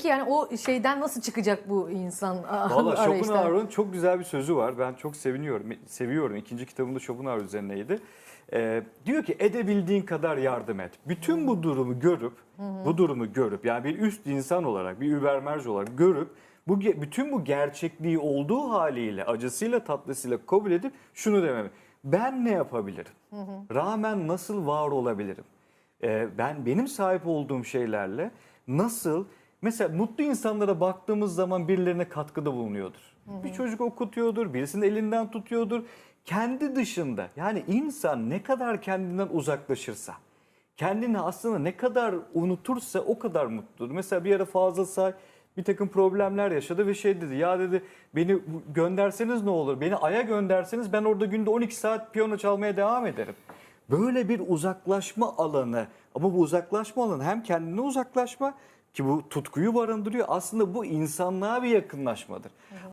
Peki yani o şeyden nasıl çıkacak bu insan Valla? Schopenhauer'ın çok güzel bir sözü var. Ben çok seviniyorum, seviyorum. İkinci kitabımda Schopenhauer üzerineydi. Ee, diyor ki edebildiğin kadar yardım et. Bütün bu durumu görüp, bu durumu görüp yani bir üst insan olarak, bir übermerc olarak görüp bu bütün bu gerçekliği olduğu haliyle, acısıyla tatlısıyla kabul edip şunu dememi. Ben ne yapabilirim? Rağmen nasıl var olabilirim? Ee, ben benim sahip olduğum şeylerle nasıl mesela mutlu insanlara baktığımız zaman birilerine katkıda bulunuyordur. Bir çocuk okutuyordur, birisinin elinden tutuyordur. Kendi dışında yani insan ne kadar kendinden uzaklaşırsa, kendini aslında ne kadar unutursa o kadar mutludur. Mesela bir ara Fazıl Say bir takım problemler yaşadı ve şey dedi ya dedi beni gönderseniz ne olur? Beni Ay'a gönderseniz ben orada günde 12 saat piyano çalmaya devam ederim. Böyle bir uzaklaşma alanı ama bu uzaklaşma alanı hem kendine uzaklaşma ki bu tutkuyu barındırıyor aslında bu insanlığa bir yakınlaşmadır.